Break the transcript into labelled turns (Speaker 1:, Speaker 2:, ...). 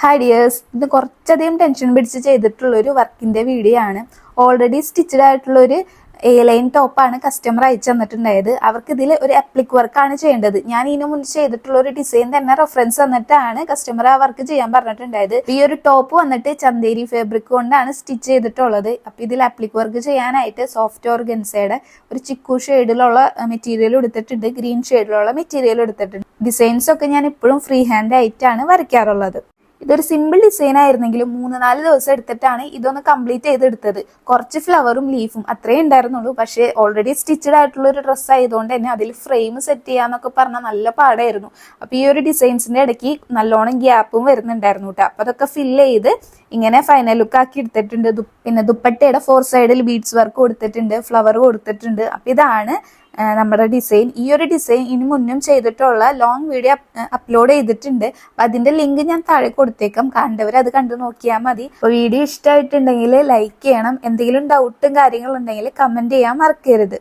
Speaker 1: Hi dears ഇത് കുറച്ചധികം tension പിടിച്ച് ചെയ്തിട്ടുള്ള ഒരു വർക്കിന്റെ വീഡിയോ ആണ്. ഓൾറെഡി സ്റ്റിച്ചഡ് ആയിട്ടുള്ള ഒരു എ ലൈൻ ടോപ്പാണ് കസ്റ്റമർ അയച്ചു തന്നിട്ടുണ്ടായത്. അവർക്ക് ഇതിൽ ഒരു അപ്ലിക് വർക്കാണ് ചെയ്യേണ്ടത്. ഞാൻ ഇതിനു മുൻപ് ചെയ്തിട്ടുള്ള ഒരു ഡിസൈൻ തന്നെ റെഫറൻസ് തന്നിട്ടാണ് കസ്റ്റമർ ആ വർക്ക് ചെയ്യാൻ പറഞ്ഞിട്ടുണ്ടായത്. ഈ ഒരു ടോപ്പ് വന്നിട്ട് ചന്തേരി ഫാബ്രിക് കൊണ്ടാണ് സ്റ്റിച്ച് ചെയ്തിട്ടുള്ളത്. അപ്പൊ ഇതിൽ അപ്ലിക് വർക്ക് ചെയ്യാനായിട്ട് സോഫ്റ്റ് ഓർഗൻസയുടെ ഒരു ചിക്കു ഷെയ്ഡിലുള്ള മെറ്റീരിയൽ എടുത്തിട്ടുണ്ട് ഗ്രീൻ ഷെയ്ഡിലുള്ള മെറ്റീരിയൽ എടുത്തിട്ടുണ്ട് ഡിസൈൻസ് ഒക്കെ ഞാൻ ഇപ്പോഴും ഫ്രീ ഹാൻഡ് ആയിട്ടാണ് വരയ്ക്കാറുള്ളത്. ഇതൊരു സിമ്പിൾ ഡിസൈൻ ആയിരുന്നെങ്കിലും മൂന്ന് നാല് ദിവസം എടുത്തിട്ടാണ് ഇതൊന്ന് കംപ്ലീറ്റ് ചെയ്തെടുത്തത്. കുറച്ച് ഫ്ലവറും ലീഫും അത്രേ ഉണ്ടായിരുന്നുള്ളൂ. പക്ഷേ ഓൾറെഡി സ്റ്റിച്ചഡ് ആയിട്ടുള്ള ഒരു ഡ്രസ്സ് ആയതുകൊണ്ട് തന്നെ അതിൽ ഫ്രെയിം സെറ്റ് ചെയ്യാന്നൊക്കെ പറഞ്ഞാൽ നല്ല പാടായിരുന്നു. അപ്പൊ ഈ ഒരു ഡിസൈൻസിന്റെ ഇടയ്ക്ക് നല്ലോണം ഗ്യാപ്പും വരുന്നുണ്ടായിരുന്നു കേട്ടോ അപ്പൊ അതൊക്കെ ഫില്ല് ചെയ്ത് ഇങ്ങനെ ഫൈനൽ ലുക്ക് ആക്കി എടുത്തിട്ടുണ്ട്. പിന്നെ ദുപ്പട്ടയുടെ ഫോർ സൈഡിൽ ബീഡ്സ് വർക്ക് കൊടുത്തിട്ടുണ്ട് ഫ്ലവർ കൊടുത്തിട്ടുണ്ട്. അപ്പൊ ഇതാണ് നമ്മുടെ ഡിസൈൻ ഈ ഒരു ഡിസൈൻ ഇനി മുന്നും ചെയ്തിട്ടുള്ള ലോങ് വീഡിയോ അപ്ലോഡ് ചെയ്തിട്ടുണ്ട്. അപ്പൊ അതിന്റെ ലിങ്ക് ഞാൻ താഴെ കൊടുത്തേക്കാം. കണ്ടവർ അത് കണ്ടു നോക്കിയാൽ മതി. അപ്പൊ വീഡിയോ ഇഷ്ടമായിട്ടുണ്ടെങ്കിൽ ലൈക്ക് ചെയ്യണം. എന്തെങ്കിലും ഡൗട്ടും കാര്യങ്ങളുണ്ടെങ്കിൽ കമന്റ് ചെയ്യാൻ മറക്കരുത്.